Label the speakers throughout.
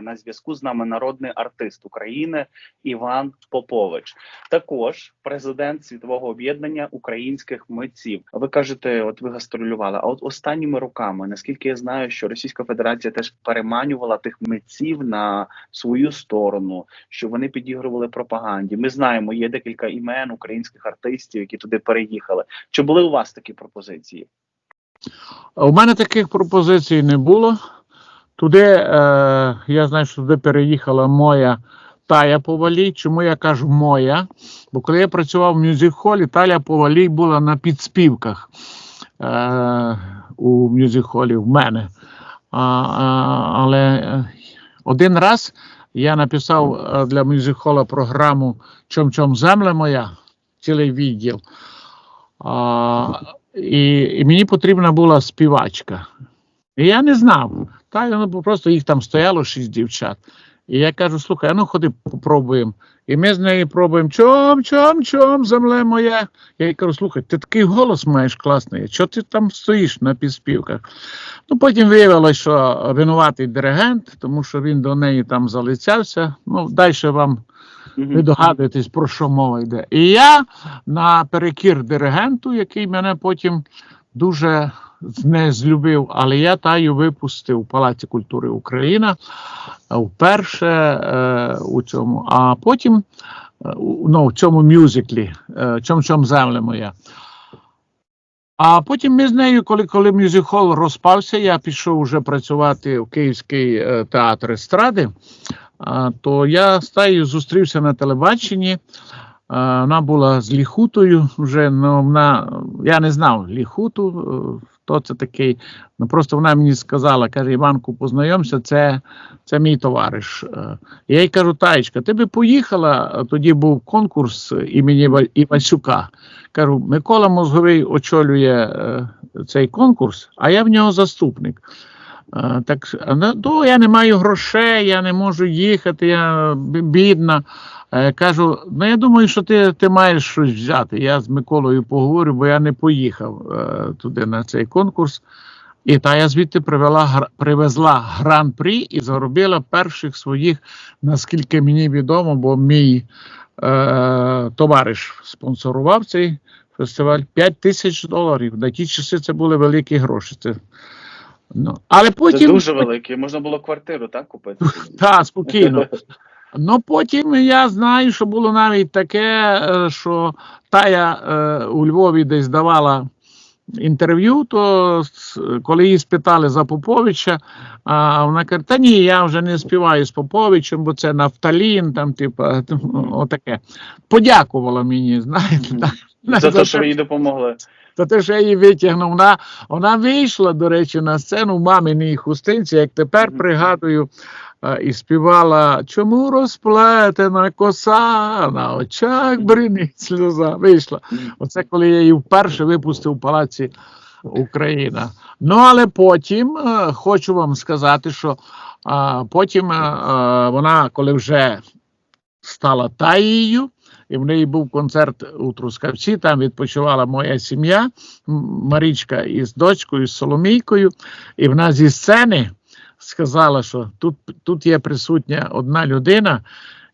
Speaker 1: На зв'язку з нами народний артист України Іван Попович, також президент світового об'єднання українських митців. Ви кажете, от ви гастролювали. А от останніми роками, наскільки я знаю, що Російська Федерація теж переманювала тих митців на свою сторону, що вони підігрували пропаганді. Ми знаємо, є декілька імен українських артистів, які туди переїхали. Чи були у вас такі пропозиції?
Speaker 2: У мене таких пропозицій не було. Туди, е, я знаю, що туди переїхала моя Тая Повалій. Чому я кажу моя? Бо коли я працював в мюзик-холі, Таля Повалій була на підспівках е, у мюзик-холі в мене. А, а, але е, один раз я написав е, для мюзик-хола програму Чом-чом земля моя, цілий відділ. А, і, і мені потрібна була співачка. І я не знав. Та ну, просто їх там стояло шість дівчат. І я кажу: слухай, а ну ходи попробуємо. І ми з нею пробуємо чом, чом, чом, земле моя. Я їй кажу, слухай, ти такий голос маєш класний, чого ти там стоїш на підспівках? Ну, потім виявилося, що винуватий диригент, тому що він до неї там залицявся. Ну, далі вам ви догадуєтесь, про що мова йде. І я наперекір диригенту, який мене потім дуже не злюбив, але я таю випустив у Палаці культури Україна е, вперше е, у цьому, а потім е, ну, в цьому мюзиклі е, Чом чом земля моя. А потім ми з нею, коли, коли мюзик-хол розпався, я пішов вже працювати в Київський е, театр естради. А, то я з Таєю зустрівся на телебаченні. А, вона була з Ліхутою вже. Ну, вона, я не знав Ліхуту, е, хто це такий. Ну, просто вона мені сказала, каже, Іванку, познайомся, це, це мій товариш. Е, Я їй кажу, Таєчка, ти би поїхала, тоді був конкурс імені Ва- Івасюка. Кажу, Микола Мозговий очолює е, цей конкурс, а я в нього заступник. Е, Так, ну, я не маю грошей, я не можу їхати, я бідна. Е, Кажу, ну я думаю, що ти, ти маєш щось взяти. Я з Миколою поговорю, бо я не поїхав е, туди на цей конкурс. І та я звідти привела, привезла гран-прі і заробила перших своїх, наскільки мені відомо, бо мій е, товариш спонсорував цей фестиваль 5 тисяч доларів. На ті часи це були великі гроші. Це, ну, але
Speaker 1: Це дуже велике. Можна було квартиру так купити.
Speaker 2: так, спокійно. Ну потім я знаю, що було навіть таке, е, що Тая е, у Львові десь давала інтерв'ю, то коли її спитали за Поповича, а вона каже: Та ні, я вже не співаю з Поповичем, бо це нафталін, там, типу, отаке. Подякувала мені, знаєте.
Speaker 1: За те, що їй допомогли.
Speaker 2: За те, що я її витягнув. Вона, вона вийшла, до речі, на сцену в маминій хустинці, як тепер пригадую, і співала Чому розплетена коса на очах бринить сльоза. Вийшла. Оце коли я її вперше випустив у Палаці Україна. Ну, але потім е, хочу вам сказати, що е, потім е, е, вона, коли вже стала таєю, і в неї був концерт у Трускавці, там відпочивала моя сім'я, Марічка із дочкою, з Соломійкою, і вона зі сцени сказала, що тут, тут є присутня одна людина,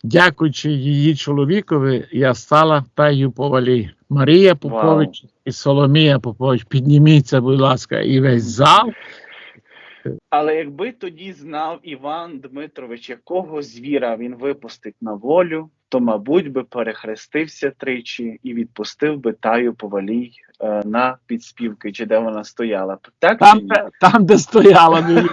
Speaker 2: дякуючи її чоловікові, я стала таю повалій. Марія Попович і Соломія Попович. Підніміться, будь ласка, і весь зал.
Speaker 1: Але якби тоді знав Іван Дмитрович, якого звіра він випустить на волю, то, мабуть, би перехрестився тричі і відпустив би таю повалій на підспівки, чи де вона стояла. Так
Speaker 2: Там,
Speaker 1: чи ні?
Speaker 2: там де стояла. мені.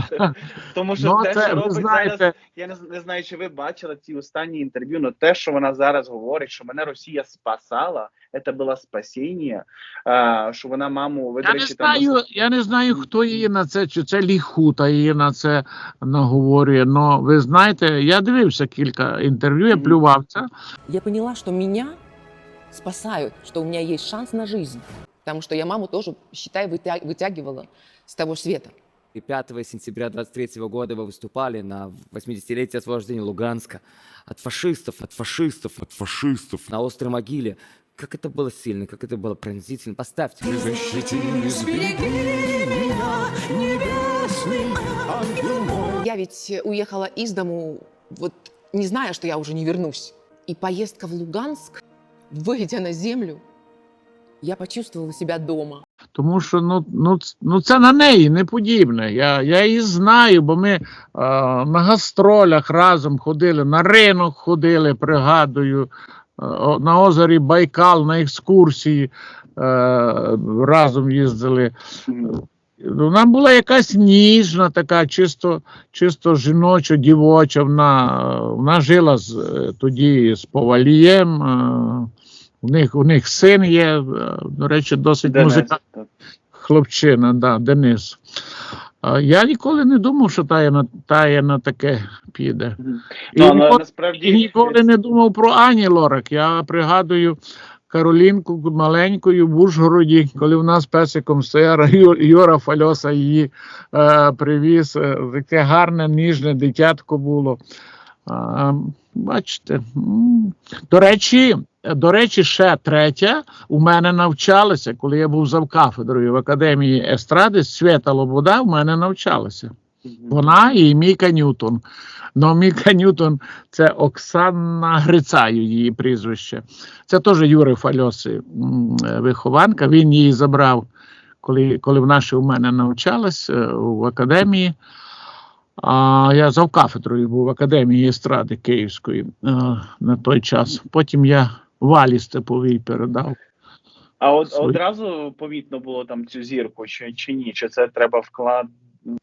Speaker 1: Тому що
Speaker 2: Ну,
Speaker 1: те,
Speaker 2: це,
Speaker 1: що
Speaker 2: ви
Speaker 1: робить
Speaker 2: знаєте,
Speaker 1: зараз, я не, з- не знаю, чи ви бачили ці останні інтерв'ю, але те, що вона зараз говорить, що мене Росія спасала, це було спасіння, а, що вона маму ви,
Speaker 2: Я не
Speaker 1: там
Speaker 2: знаю, я не знаю, хто її на це, чи це ліхута її на це наговорює. Но ви знаєте, я дивився кілька інтерв'ю, я
Speaker 1: Мгм.
Speaker 2: плювався.
Speaker 3: Я поняла, что меня спасают, что у меня есть шанс на жизнь. Потому что я маму тоже, считай, вытя- вытягивала с того света.
Speaker 4: И 5 сентября 23 года вы выступали на 80-летие освобождения Луганска от фашистов, от фашистов, от фашистов на острой могиле. Как это было сильно, как это было пронзительно. Поставьте.
Speaker 5: Защити, избереги меня, не дай
Speaker 3: Я ведь уехала из дому, вот не зная, что я уже не вернусь. И поездка в Луганск, выйдя на землю, я почувствовала себя дома.
Speaker 2: Тому що ну, ну, ну це на неї не подібне. Я, я її знаю, бо ми е, на гастролях разом ходили, на ринок ходили, пригадую, е, на озері Байкал, на екскурсії е, разом їздили. Вона була якась ніжна, така чисто, чисто жіноча, дівоча. Вона, вона жила з, е, тоді з повалієм. е, У них, у них син є, е, до речі, досить
Speaker 1: Денис,
Speaker 2: музикальний
Speaker 1: так.
Speaker 2: хлопчина, да, Денис. Я ніколи не думав, що тая на, тая на таке піде. І,
Speaker 1: Ну,
Speaker 2: ніколи,
Speaker 1: насправді
Speaker 2: і ніколи не думав про Ані Лорак. Я пригадую Каролінку маленькою в Ужгороді, коли в нас песиком Ю- Юра Фальоса її е, привіз. Е, Таке гарне, ніжне дитятко було. А, бачите. До речі, до речі, ще третя у мене навчалася, коли я був завкафедрою в академії естради, Свята Лобода в мене навчалася. Вона і Міка Ньютон. Ну, Міка Ньютон це Оксана Грицаю, її прізвище. Це теж Юри Фальоси е, вихованка. Він її забрав, коли, коли вона ще у мене навчалась е, в академії. А я завкафедрою був в академії естради Київської е, на той час. Потім я Валі Степовій передав.
Speaker 1: А от
Speaker 2: Свої.
Speaker 1: одразу помітно було там цю зірку, чи, чи ні? Чи це треба вклад,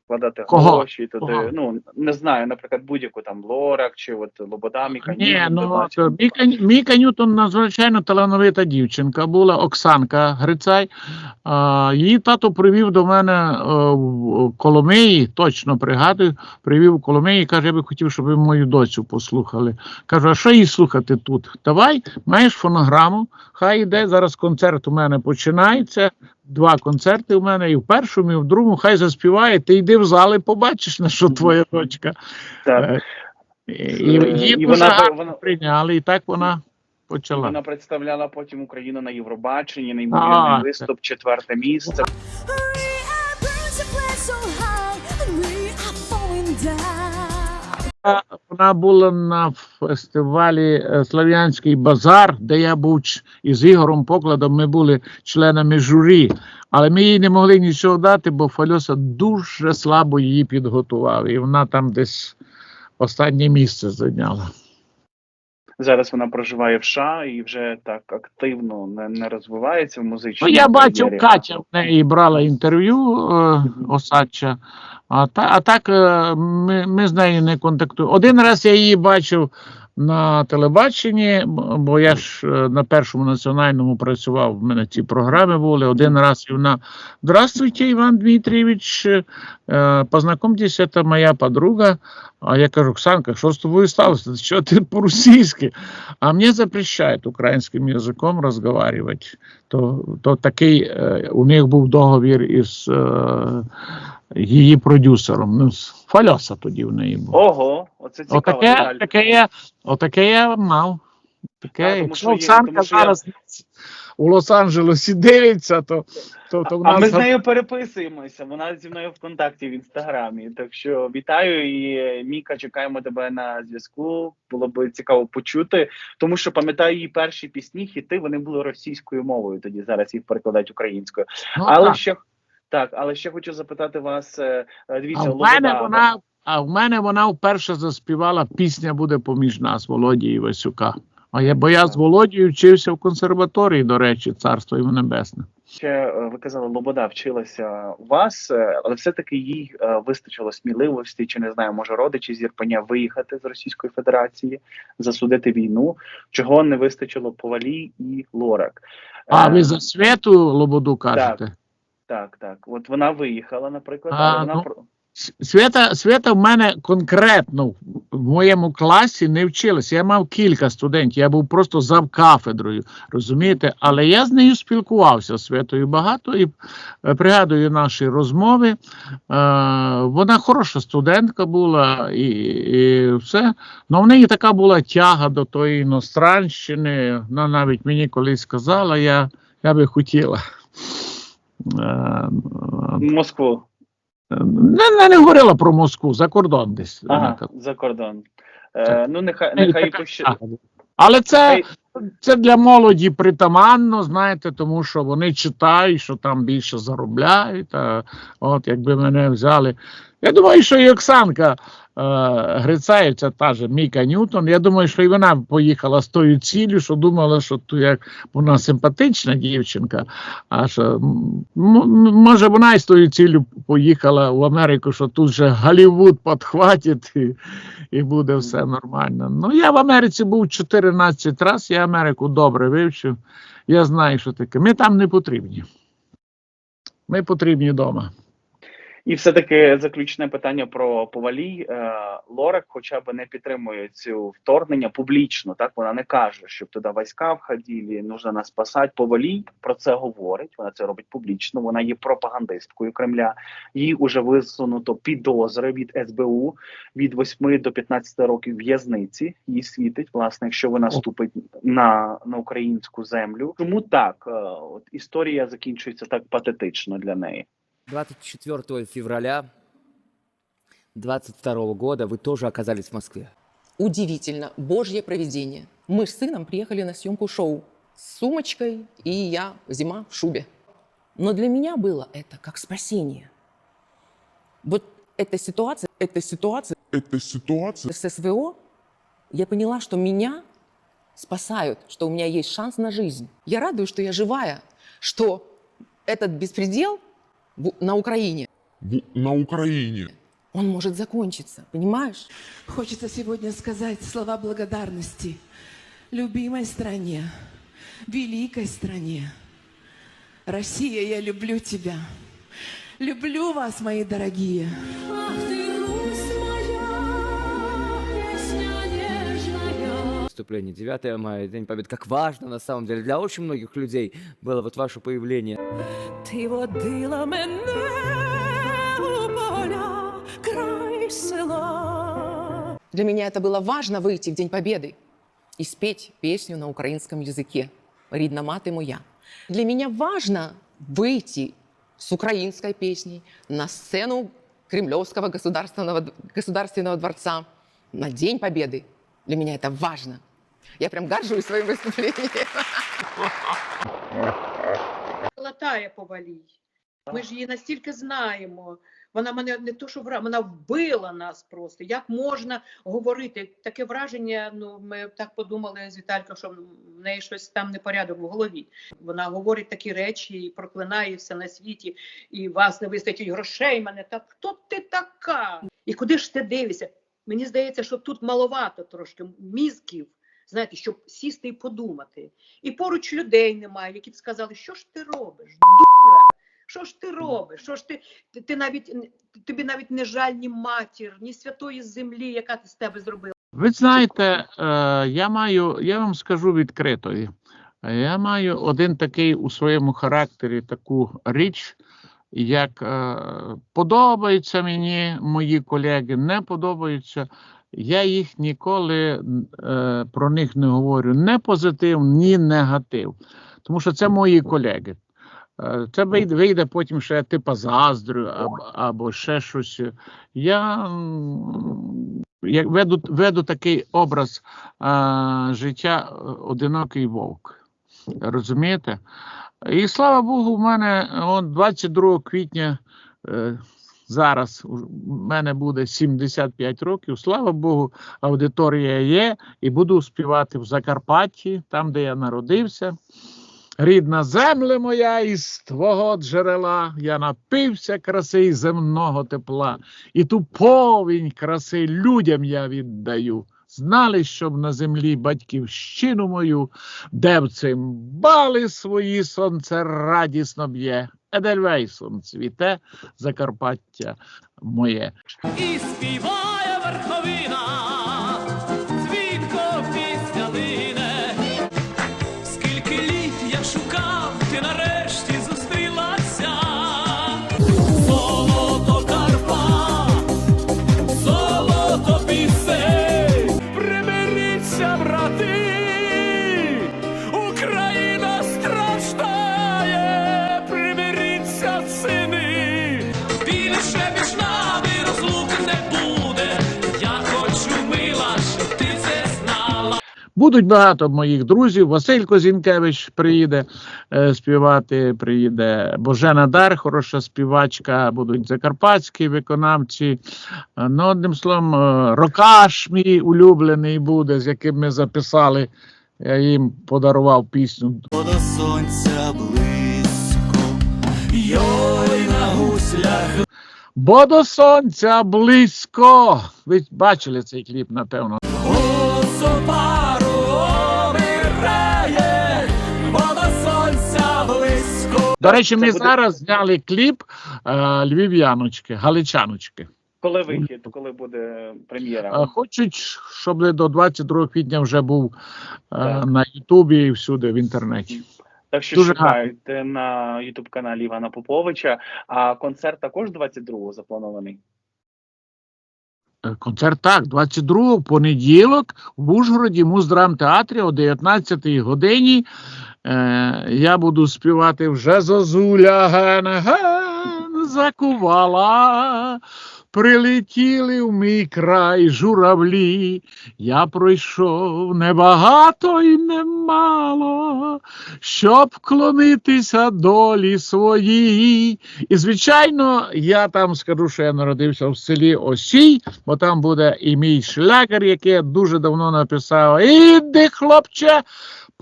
Speaker 1: вкладати
Speaker 2: Кого?
Speaker 1: гроші туди?
Speaker 2: Кого?
Speaker 1: Ну не знаю, наприклад, будь-яку там Лорак чи от Лобода Міка
Speaker 2: Ні, ну Міка, Міка Ньютон надзвичайно талановита дівчинка була Оксанка Грицай. А, її тато привів до мене е, в Коломиї, точно пригадую, привів в Коломиї і каже, я би хотів, щоб ви мою доцю послухали. Кажу, а що їй слухати тут? Давай, маєш фонограму, хай іде, зараз концерт у мене починається. Два концерти у мене, і в першому, і в другому, хай заспіває, ти йди в зал і побачиш, на що твоя дочка.
Speaker 1: Так.
Speaker 2: Е, І,
Speaker 1: Е, і
Speaker 2: дуже
Speaker 1: вона-
Speaker 2: гарно
Speaker 1: вона-
Speaker 2: прийняли, і так вона почала.
Speaker 1: Вона представляла потім Україну на Євробаченні, неймовірний виступ, четверте місце.
Speaker 2: Вона була на фестивалі Слов'янський Слав'янський базар, де я був із Ігорем Покладом. Ми були членами журі, але ми їй не могли нічого дати, бо Фальоса дуже слабо її підготував, і вона там десь останнє місце зайняла.
Speaker 1: Зараз вона проживає в США і вже так активно не, не розвивається в
Speaker 2: Ну, я бачив. Катя в неї брала інтерв'ю е, Осадча, а, та, а так е, ми, ми з нею не контактуємо. Один раз я її бачив на телебаченні, бо я ж е, на першому національному працював, в мене ці програми були. Один раз і вона Здравствуйте, Іван Дмитриевич, е, познайомтесь, це моя подруга. А я кажу, Оксанка, що з тобою сталося? Що ти по-російськи? А мені запрещають українським язиком розмовляти то, то такий е, у них був договір із її продюсером. Ну, з Фальоса тоді в неї був.
Speaker 1: Ого, оце цікаво.
Speaker 2: Отаке, таке, я, отаке я мав. Таке,
Speaker 1: А, тому
Speaker 2: якщо
Speaker 1: що є-
Speaker 2: Оксанка
Speaker 1: тому що я-
Speaker 2: зараз у Лос-Анджелесі дивиться, то, то, то в
Speaker 1: А ми з нею переписуємося. Вона зі мною в контакті в інстаграмі. Так що вітаю і е, Міка, чекаємо тебе на зв'язку. Було б цікаво почути, тому що пам'ятаю її перші пісні, хіти вони були російською мовою. Тоді зараз їх перекладають українською.
Speaker 2: ну,
Speaker 1: але
Speaker 2: так.
Speaker 1: ще так, але ще хочу запитати вас. е, е, Дивіться,
Speaker 2: а в мене
Speaker 1: Лобода,
Speaker 2: вона, а в мене вона вперше заспівала пісня буде поміж нас Володі Івасюка. А я, бо я з Володією вчився в консерваторії, до речі, царство йому небесне.
Speaker 1: ще е, ви казали, Лобода вчилася у вас, але все-таки їй вистачило сміливості, чи не знаю, може родичі з Ірпеня виїхати з Російської Федерації, засудити війну. Чого не вистачило Повалі і Лорак?
Speaker 2: А ви за святу Лободу кажете?
Speaker 1: так, так. так. От вона виїхала, наприклад,
Speaker 2: А,
Speaker 1: але вона
Speaker 2: ну, Свята, Свята в мене конкретно в моєму класі не вчилася. Я мав кілька студентів, я був просто завкафедрою, розумієте? Але я з нею спілкувався з Святою багато і е, пригадую наші розмови. Е, вона хороша студентка була і, і все. Ну в неї така була тяга до тої іностранщини. Вона навіть мені колись сказала, я, я би хотіла. Е,
Speaker 1: Москву.
Speaker 2: Не, не, не говорила про Москву, за кордон десь.
Speaker 1: Ага, за кордон. Е, ну, нехай, нехай і пощ...
Speaker 2: Але це, це для молоді притаманно, знаєте, тому що вони читають, що там більше заробляють. А от якби мене взяли. Я думаю, що і Оксанка е, Грицаєв, та же Міка Ньютон. Я думаю, що і вона поїхала з тою ціллю, що думала, що ту як вона симпатична дівчинка. А що м- може вона і з тою ціллю поїхала в Америку, що тут же Голлівуд підхватить і, і буде все нормально. Ну я в Америці був 14 разів, я Америку добре вивчив. Я знаю, що таке. Ми там не потрібні. Ми потрібні вдома.
Speaker 1: І все-таки заключне питання про Повалій. Е, Лорак хоча б не підтримує цю вторгнення публічно. Так вона не каже, щоб туди війська входили, нужно нас спасати. Повалій про це говорить. Вона це робить публічно. Вона є пропагандисткою Кремля. Їй уже висунуто підозри від СБУ від 8 до 15 років в'язниці. Їй світить, власне, якщо вона ступить на, на українську землю. Чому так? Е, От історія закінчується так патетично для неї.
Speaker 4: 24 февраля 22 года вы тоже оказались в Москве.
Speaker 3: Удивительно, божье провидение. Мы с сыном приехали на съемку шоу с сумочкой, и я зима в шубе. Но для меня было это как спасение. Вот эта ситуация, эта ситуация
Speaker 5: эта ситуация
Speaker 3: с СВО, я поняла, что меня спасают, что у меня есть шанс на жизнь. Я радуюсь, что я живая, что этот беспредел в- на Украине,
Speaker 5: в- на Украине.
Speaker 3: он может закончиться, понимаешь?
Speaker 6: Хочется сегодня сказать слова благодарности любимой стране, великой стране. Россия, я люблю тебя. Люблю вас, мои дорогие.
Speaker 4: Выступление 9 мая, День Победы. Как важно на самом деле для очень многих людей было вот ваше появление.
Speaker 7: Ти водила мене у поля край села.
Speaker 3: Для меня это было важно выйти в День Победы и спеть песню на украинском языке «Рідна мати моя». Для меня важно выйти с украинской песней на сцену Кремлевского государственного, государственного дворца на День Победы. Для меня это важно. Я прям горжусь своим выступлением.
Speaker 8: латає повалій. Ми ж її настільки знаємо. Вона мене не то, що вра, вона вбила нас просто. Як можна говорити? Таке враження. Ну ми так подумали з Вітальком, що в неї щось там непорядок в голові. Вона говорить такі речі і проклинає все на світі, і вас не вистачить грошей. Мене так хто ти така? І куди ж ти дивишся? Мені здається, що тут маловато трошки мізків. Знаєте, щоб сісти і подумати. І поруч людей немає, які б сказали, що ж ти робиш, дура? Що ж ти робиш? Що ж ти, ти, ти навіть тобі навіть не жаль ні матір, ні святої землі, яка ти з тебе зробила.
Speaker 2: Ви знаєте, е, я маю, я вам скажу відкрито. Я маю один такий у своєму характері таку річ, як е, подобаються мені мої колеги, не подобаються. Я їх ніколи е, про них не говорю не позитив, ні негатив. Тому що це мої колеги. Е, Це вийде, потім, що я типа заздрю або, або ще щось. Я як веду, веду такий образ а, життя е, одинокий вовк. Розумієте? І слава Богу, в мене от 22 квітня е, зараз у мене буде 75 років. Слава Богу, аудиторія є, і буду співати в Закарпатті, там, де я народився. Рідна земля моя із твого джерела, я напився краси і земного тепла, і ту повінь краси людям я віддаю. Знали, щоб на землі батьківщину мою, де в цим бали свої сонце радісно б'є. Едельвейсом цвіте Закарпаття моє.
Speaker 9: І співає верховина,
Speaker 2: Будуть багато моїх друзів. Василь Козінкевич приїде е, співати, приїде Божена Дар, хороша співачка, будуть закарпатські виконавці. Е, Ну, одним словом, е, Рокаш мій улюблений буде, з яким ми записали. Я їм подарував пісню
Speaker 9: До сонця близько, йой на гуслях
Speaker 2: Бо до сонця близько. Ви бачили цей кліп, напевно.
Speaker 9: гусу До
Speaker 2: речі, ми
Speaker 1: буде-
Speaker 2: зараз зняли кліп е, Львів'яночки, Галичаночки.
Speaker 1: Коли вихід, коли буде прем'єра?
Speaker 2: Е, Хочуть, щоб до 22 квітня вже був е, на Ютубі і всюди в інтернеті.
Speaker 1: Так що
Speaker 2: дуже
Speaker 1: шукайте на Ютуб каналі Івана Поповича. А концерт також 22-го запланований.
Speaker 2: Е, Концерт так, 22 понеділок в Ужгороді, Муздрамтеатрі о 19 годині. Е, я буду співати вже зозуля ген ген закувала. Прилетіли в мій край журавлі, я пройшов небагато і немало, щоб вклонитися долі своїй. І, звичайно, я там скажу, що я народився в селі Осій, бо там буде і мій шлягер, який я дуже давно написав. Іди, хлопче,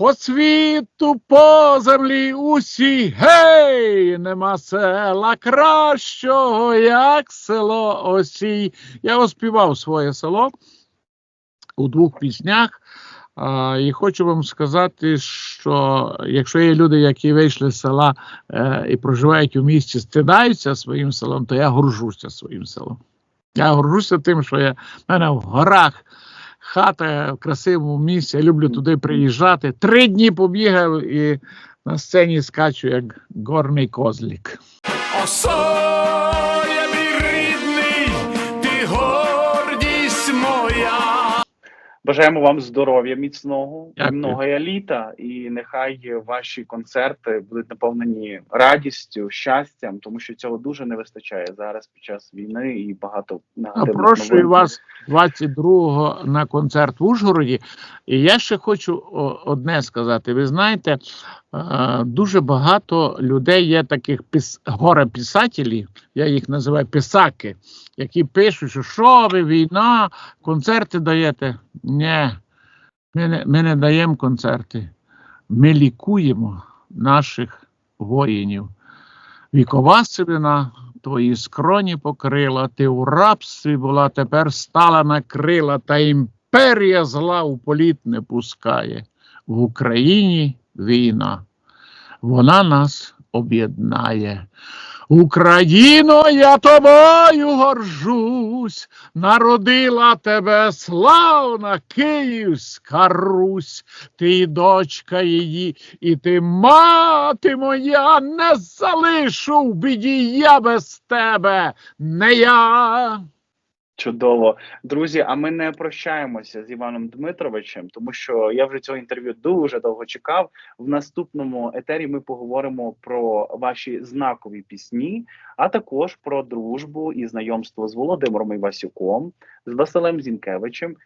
Speaker 2: по світу, по землі усі, гей, нема села кращого, як село Осій. Я оспівав своє село у двох піснях. А, і хочу вам сказати, що якщо є люди, які вийшли з села е, і проживають у місті, стидаються своїм селом, то я горжуся своїм селом. Я горжуся тим, що я в мене в горах хата в красивому місці. Я люблю туди приїжджати. Три дні побігав і на сцені скачу як горний козлік.
Speaker 1: Бажаємо вам здоров'я міцного, і
Speaker 2: Дякую.
Speaker 1: много літа, і нехай ваші концерти будуть наповнені радістю, щастям, тому що цього дуже не вистачає зараз під час війни і багато негативних
Speaker 2: Запрошую вас 22-го на концерт в Ужгороді. І я ще хочу одне сказати. Ви знаєте, дуже багато людей є таких піс... горе-писателів, я їх називаю писаки, які пишуть, що що ви, війна, концерти даєте. Ні, ми не, ми не даємо концерти. Ми лікуємо наших воїнів. Вікова сивина твої скроні покрила, ти у рабстві була, тепер стала на крила, та імперія зла у політ не пускає. В Україні війна, вона нас об'єднає. Україно, я тобою горжусь, народила тебе славна Київська Русь, ти і дочка її, і ти мати моя, не залишу в біді я без тебе, не я.
Speaker 1: Чудово, друзі. А ми не прощаємося з Іваном Дмитровичем, тому що я вже цього інтерв'ю дуже довго чекав. В наступному етері ми поговоримо про ваші знакові пісні, а також про дружбу і знайомство з Володимиром Івасюком, з Василем Зінкевичем